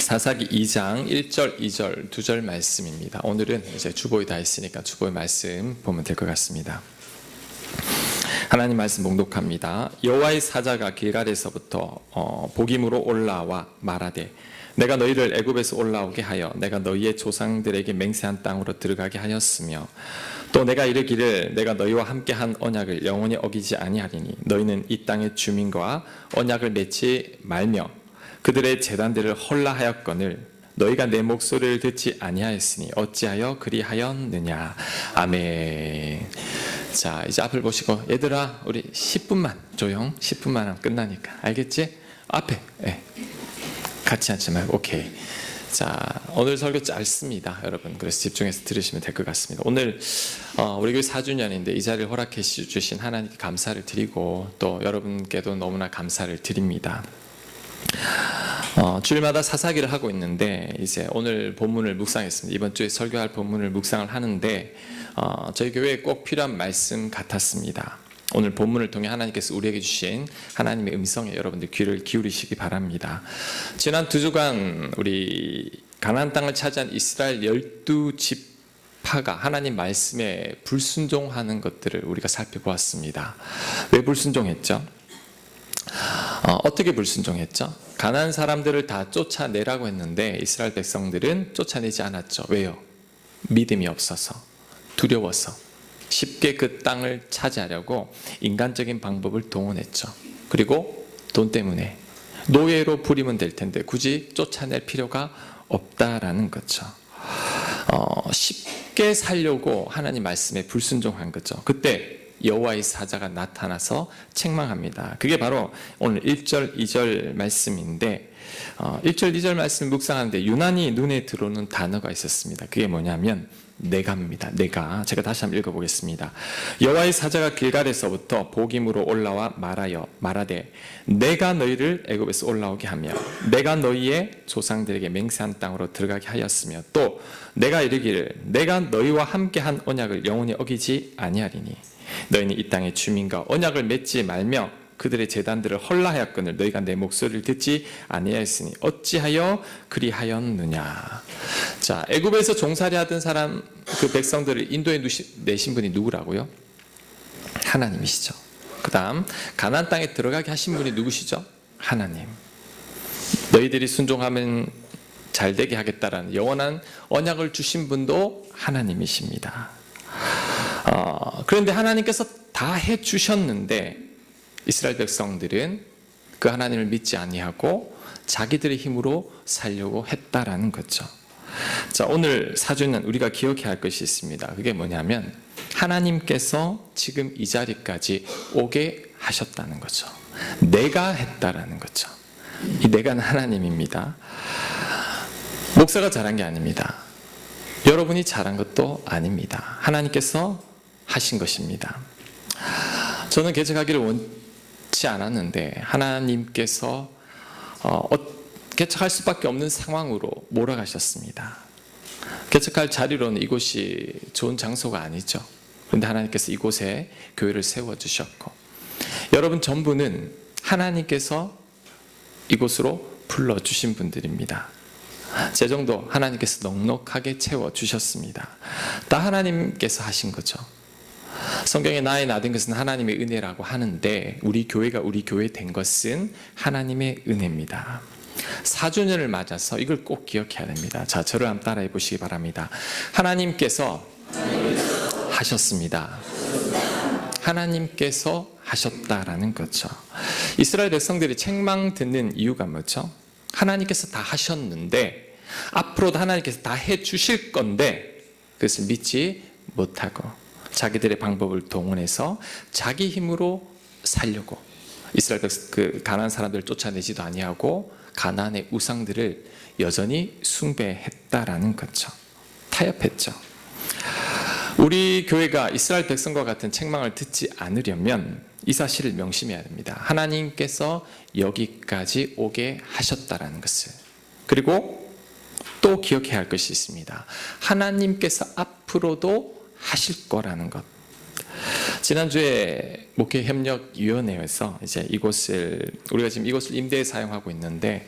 사사기 2장 1절, 2절, 2절 말씀입니다. 오늘은 이제 주보에 다 있으니까 주보의 말씀 보면 될 것 같습니다. 하나님 말씀 봉독합니다. 여호와의 사자가 길갈에서부터 어, 복임으로 올라와 말하되 내가 너희를 애굽에서 올라오게 하여 내가 너희의 조상들에게 맹세한 땅으로 들어가게 하였으며 또 내가 이르기를 내가 너희와 함께 한 언약을 영원히 어기지 아니하리니 너희는 이 땅의 주민과 언약을 맺지 말며 그들의 재단들을 헐라하였거늘 너희가 내 목소리를 듣지 아니하였으니 어찌하여 그리하였느냐 아멘. 자 이제 앞을 보시고 얘들아 우리 10분만 조용 10분만 하면 끝나니까 알겠지? 앞에 예. 같이 앉지 말고 오케이. 자 오늘 설교 짧습니다 여러분 그래서 집중해서 들으시면 될 것 같습니다 오늘 어, 우리 교회 4주년인데 이 자리를 허락해 주신 하나님께 감사를 드리고 또 여러분께도 너무나 감사를 드립니다 어, 주일마다 사사기를 하고 있는데 이제 오늘 본문을 묵상했습니다. 이번 주에 설교할 본문을 묵상을 하는데 어, 저희 교회에 꼭 필요한 말씀 같았습니다. 오늘 본문을 통해 하나님께서 우리에게 주신 하나님의 음성에 여러분들 귀를 기울이시기 바랍니다. 지난 두 주간 우리 가나안 땅을 차지한 이스라엘 열두 지파가 하나님 말씀에 불순종하는 것들을 우리가 살펴보았습니다. 왜 불순종했죠? 어, 어떻게 불순종했죠? 가난 사람들을 다 쫓아내라고 했는데 이스라엘 백성들은 쫓아내지 않았죠. 왜요? 믿음이 없어서 두려워서 쉽게 그 땅을 차지하려고 인간적인 방법을 동원했죠. 그리고 돈 때문에 노예로 부리면 될 텐데 굳이 쫓아낼 필요가 없다라는 거죠. 어, 쉽게 살려고 하나님 말씀에 불순종한 거죠. 그때 여호와의 사자가 나타나서 책망합니다. 그게 바로 오늘 1절, 2절 말씀인데 어, 1절, 2절 말씀 묵상하는데 유난히 눈에 들어오는 단어가 있었습니다. 그게 뭐냐면 내가입니다. 내가 제가 다시 한번 읽어보겠습니다. 여호와의 사자가 길갈에서부터 복임으로 올라와 말하여 말하되 내가 너희를 애굽에서 올라오게 하며 내가 너희의 조상들에게 맹세한 땅으로 들어가게 하였으며 또 내가 이르기를 내가 너희와 함께한 언약을 영원히 어기지 아니하리니 너희는 이 땅의 주민과 언약을 맺지 말며 그들의 재단들을 헐라하였거늘 너희가 내 목소리를 듣지 아니하였으니 어찌하여 그리하였느냐. 자, 애굽에서 종살이 하던 사람 그 백성들을 인도에 내신 분이 누구라고요? 하나님이시죠. 그 다음 가나안 땅에 들어가게 하신 분이 누구시죠? 하나님. 너희들이 순종하면 잘 되게 하겠다라는 영원한 언약을 주신 분도 하나님이십니다. 어, 그런데 하나님께서 다 해 주셨는데 이스라엘 백성들은 그 하나님을 믿지 아니하고 자기들의 힘으로 살려고 했다라는 거죠. 자, 오늘 사주는 우리가 기억해야 할 것이 있습니다. 그게 뭐냐면 하나님께서 지금 이 자리까지 오게 하셨다는 거죠. 내가 했다라는 거죠. 이 내가는 하나님입니다. 목사가 잘한 게 아닙니다. 여러분이 잘한 것도 아닙니다. 하나님께서 하신 것입니다. 저는 개척하기를 원 치 않았는데 하나님께서 어, 개척할 수밖에 없는 상황으로 몰아가셨습니다. 개척할 자리로는 이곳이 좋은 장소가 아니죠. 그런데 하나님께서 이곳에 교회를 세워 주셨고 여러분 전부는 하나님께서 이곳으로 불러 주신 분들입니다. 제 정도 하나님께서 넉넉하게 채워 주셨습니다. 다 하나님께서 하신 거죠. 성경에 나의 나된 것은 하나님의 은혜라고 하는데 우리 교회가 우리 교회 된 것은 하나님의 은혜입니다. 4주년을 맞아서 이걸 꼭 기억해야 됩니다. 자, 저를 한번 따라해 보시기 바랍니다. 하나님께서 하셨습니다. 하나님께서 하셨다라는 거죠. 이스라엘 백성들이 책망 듣는 이유가 뭐죠? 하나님께서 다 하셨는데 앞으로도 하나님께서 다 해 주실 건데 그것을 믿지 못하고 자기들의 방법을 동원해서 자기 힘으로 살려고 이스라엘 그 가나안 사람들을 쫓아내지도 아니하고 가나안의 우상들을 여전히 숭배했다라는 거죠. 타협했죠. 우리 교회가 이스라엘 백성과 같은 책망을 듣지 않으려면 이 사실을 명심해야 됩니다. 하나님께서 여기까지 오게 하셨다라는 것을. 그리고 또 기억해야 할 것이 있습니다. 하나님께서 앞으로도 하실 거라는 것. 지난주에 목회 협력 위원회에서 이제 이곳을 우리가 지금 이곳을 임대에 사용하고 있는데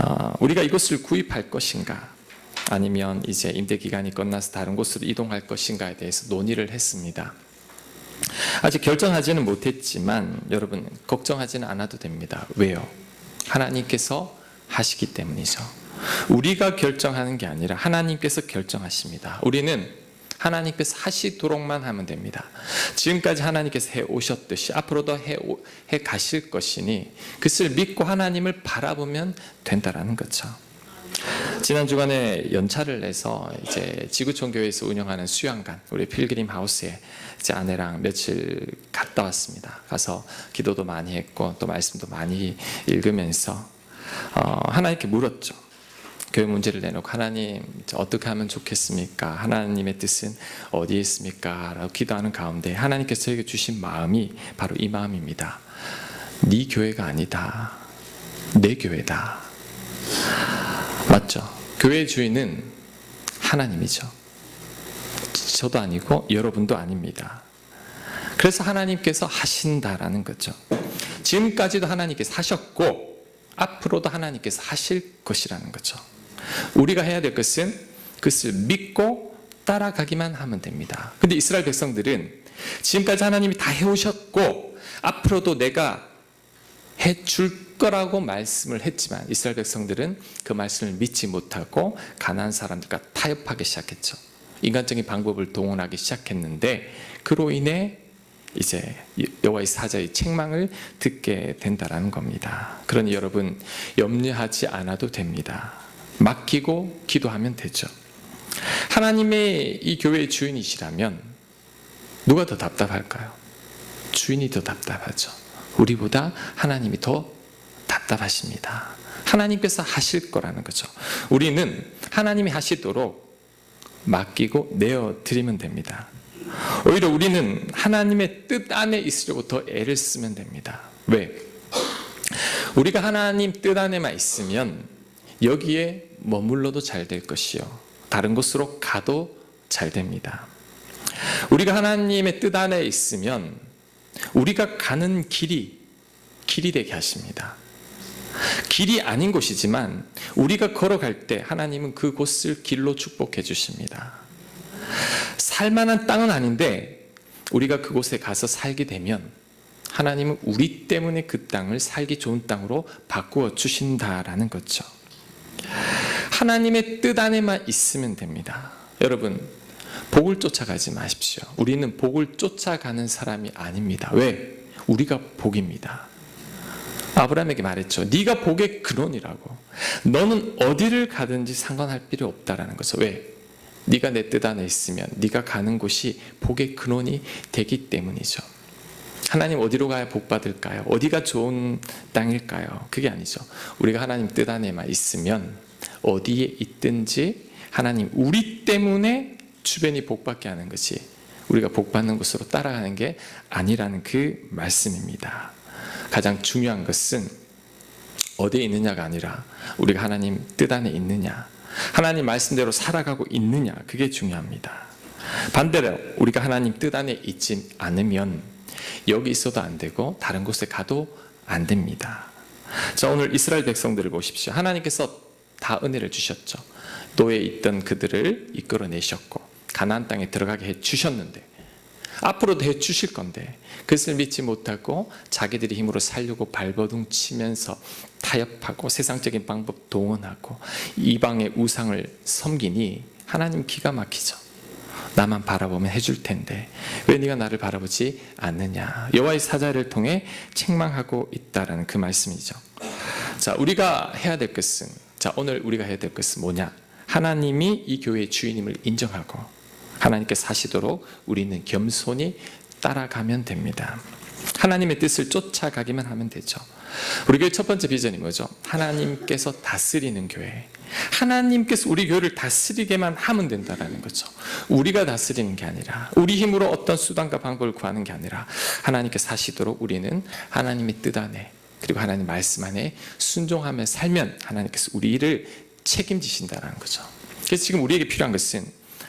어, 우리가 이곳을 구입할 것인가 아니면 이제 임대 기간이 끝나서 다른 곳으로 이동할 것인가에 대해서 논의를 했습니다. 아직 결정하지는 못했지만 여러분 걱정하지는 않아도 됩니다. 왜요? 하나님께서 하시기 때문이죠. 우리가 결정하는 게 아니라 하나님께서 결정하십니다. 우리는 하나님께서 하시도록만 하면 됩니다. 지금까지 하나님께서 해 오셨듯이 앞으로도 해, 오- 해 가실 것이니 그것을 믿고 하나님을 바라보면 된다라는 거죠. 지난 주간에 연차를 내서 이제 지구촌 교회에서 운영하는 수양관 우리 필그림 하우스에 제 아내랑 며칠 갔다 왔습니다. 가서 기도도 많이 했고 또 말씀도 많이 읽으면서 어, 하나님께 물었죠. 교회 문제를 내놓고 하나님 어떻게 하면 좋겠습니까? 하나님의 뜻은 어디에 있습니까? 라고 기도하는 가운데 하나님께서 저에게 주신 마음이 바로 이 마음입니다. 네 교회가 아니다. 내 교회다. 맞죠? 교회 주인은 하나님이죠. 저도 아니고 여러분도 아닙니다. 그래서 하나님께서 하신다라는 거죠. 지금까지도 하나님께서 하셨고 앞으로도 하나님께서 하실 것이라는 거죠. 우리가 해야 될 것은 그것을 믿고 따라가기만 하면 됩니다. 근데 이스라엘 백성들은 지금까지 하나님이 다 해오셨고 앞으로도 내가 해줄 거라고 말씀을 했지만 이스라엘 백성들은 그 말씀을 믿지 못하고 가난한 사람들과 타협하기 시작했죠. 인간적인 방법을 동원하기 시작했는데 그로 인해 이제 여호와의 사자의 책망을 듣게 된다라는 겁니다. 그러니 여러분 염려하지 않아도 됩니다. 맡기고 기도하면 되죠. 하나님의 이 교회의 주인이시라면 누가 더 답답할까요? 주인이 더 답답하죠. 우리보다 하나님이 더 답답하십니다. 하나님께서 하실 거라는 거죠. 우리는 하나님이 하시도록 맡기고 내어 드리면 됩니다. 오히려 우리는 하나님의 뜻 안에 있으려고 더 애를 쓰면 됩니다. 왜? 우리가 하나님 뜻 안에만 있으면 여기에 머물러도 잘 될 것이요. 다른 곳으로 가도 잘 됩니다. 우리가 하나님의 뜻 안에 있으면 우리가 가는 길이 길이 되게 하십니다. 길이 아닌 곳이지만 우리가 걸어갈 때 하나님은 그곳을 길로 축복해 주십니다. 살만한 땅은 아닌데 우리가 그곳에 가서 살게 되면 하나님은 우리 때문에 그 땅을 살기 좋은 땅으로 바꾸어 주신다라는 거죠. 하나님의 뜻 안에만 있으면 됩니다. 여러분, 복을 쫓아가지 마십시오. 우리는 복을 쫓아가는 사람이 아닙니다. 왜? 우리가 복입니다. 아브라함에게 말했죠. 네가 복의 근원이라고. 너는 어디를 가든지 상관할 필요 없다라는 거죠. 왜? 네가 내 뜻 안에 있으면 네가 가는 곳이 복의 근원이 되기 때문이죠. 하나님 어디로 가야 복 받을까요? 어디가 좋은 땅일까요? 그게 아니죠. 우리가 하나님 뜻 안에만 있으면 어디에 있든지 하나님 우리 때문에 주변이 복 받게 하는 것이 우리가 복 받는 곳으로 따라가는 게 아니라는 그 말씀입니다. 가장 중요한 것은 어디에 있느냐가 아니라 우리가 하나님 뜻 안에 있느냐, 하나님 말씀대로 살아가고 있느냐, 그게 중요합니다. 반대로 우리가 하나님 뜻 안에 있지 않으면 여기 있어도 안 되고 다른 곳에 가도 안 됩니다. 자, 오늘 이스라엘 백성들을 보십시오. 하나님께서 다 은혜를 주셨죠. 노예 있던 그들을 이끌어내셨고 가나안 땅에 들어가게 해 주셨는데 앞으로도 해 주실 건데 그것을 믿지 못하고 자기들의 힘으로 살려고 발버둥 치면서 타협하고 세상적인 방법 동원하고 이방의 우상을 섬기니 하나님 기가 막히죠. 나만 바라보면 해줄 텐데 왜 네가 나를 바라보지 않느냐 여호와의 사자를 통해 책망하고 있다라는 그 말씀이죠. 자 우리가 해야 될 것은 자 오늘 우리가 해야 될 것은 뭐냐 하나님이 이 교회의 주인임을 인정하고 하나님께 사시도록 우리는 겸손히 따라가면 됩니다. 하나님의 뜻을 쫓아가기만 하면 되죠. 우리 교회 첫 번째 비전이 뭐죠? 하나님께서 다스리는 교회. 하나님께서 우리 교회를 다스리게만 하면 된다라는 거죠. 우리가 다스리는 게 아니라 우리 힘으로 어떤 수단과 방법을 구하는 게 아니라 하나님께 사시도록 우리는 하나님의 뜻 안에 그리고 하나님 말씀 안에 순종하며 살면 하나님께서 우리를 책임지신다라는 거죠. 그래서 지금 우리에게 필요한 것은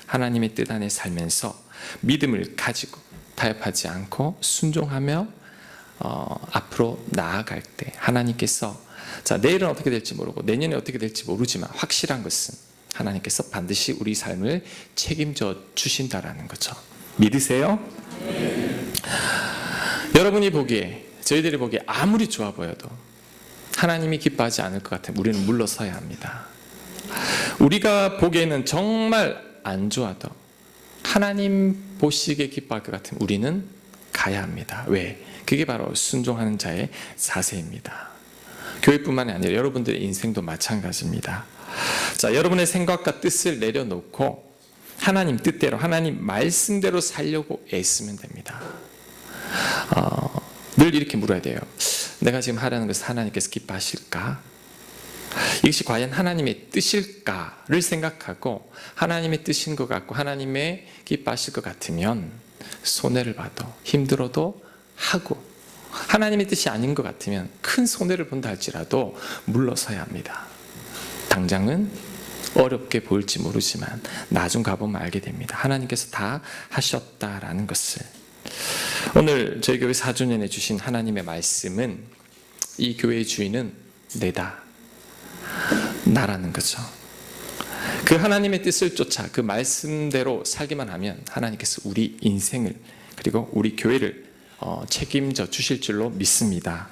하나님의 뜻 안에 살면서 믿음을 가지고 타협하지 않고 순종하며 어, 앞으로 나아갈 때 하나님께서 자, 내일은 어떻게 될지 모르고 내년에 어떻게 될지 모르지만 확실한 것은 하나님께서 반드시 우리 삶을 책임져 주신다라는 거죠. 믿으세요? 여러분이 보기에 저희들이 보기에 아무리 좋아 보여도 하나님이 기뻐하지 않을 것 같으면 우리는 물러서야 합니다. 우리가 보기에는 정말 안 좋아도 하나님 보시기에 기뻐할 것 같으면 우리는 가야 합니다. 왜? 그게 바로 순종하는 자의 자세입니다. 교회뿐만이 아니라 여러분들의 인생도 마찬가지입니다. 자, 여러분의 생각과 뜻을 내려놓고 하나님 뜻대로 하나님 말씀대로 살려고 애쓰면 됩니다. 어, 늘 이렇게 물어야 돼요. 내가 지금 하라는 것을 하나님께서 기뻐하실까? 이것이 과연 하나님의 뜻일까를 생각하고 하나님의 뜻인 것 같고 하나님의 기뻐하실 것 같으면 손해를 봐도 힘들어도 하고 하나님의 뜻이 아닌 것 같으면 큰 손해를 본다 할지라도 물러서야 합니다. 당장은 어렵게 보일지 모르지만 나중 가보면 알게 됩니다. 하나님께서 다 하셨다라는 것을 오늘 저희 교회 4주년에 주신 하나님의 말씀은 이 교회의 주인은 내다 나라는 거죠. 그 하나님의 뜻을 쫓아 그 말씀대로 살기만 하면 하나님께서 우리 인생을 그리고 우리 교회를 어, 책임져 주실 줄로 믿습니다.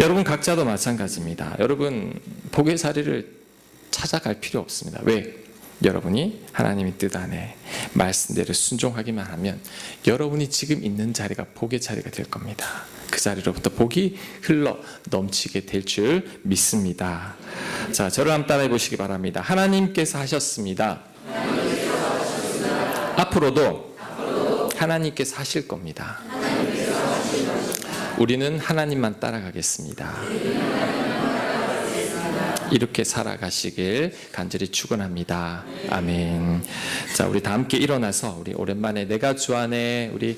여러분 각자도 마찬가지입니다. 여러분 복의 자리를 찾아갈 필요 없습니다. 왜? 여러분이 하나님의 뜻 안에 말씀대로 순종하기만 하면 여러분이 지금 있는 자리가 복의 자리가 될 겁니다. 그 자리로부터 복이 흘러 넘치게 될 줄 믿습니다. 자, 저를 한번 따라해 보시기 바랍니다. 하나님께서 하셨습니다. 앞으로도 하나님께서 하실 겁니다. 우리는 하나님만 따라가겠습니다. 이렇게 살아가시길 간절히 축원합니다. 아멘. 자, 우리 다 함께 일어나서 우리 오랜만에 내가 주 안에 우리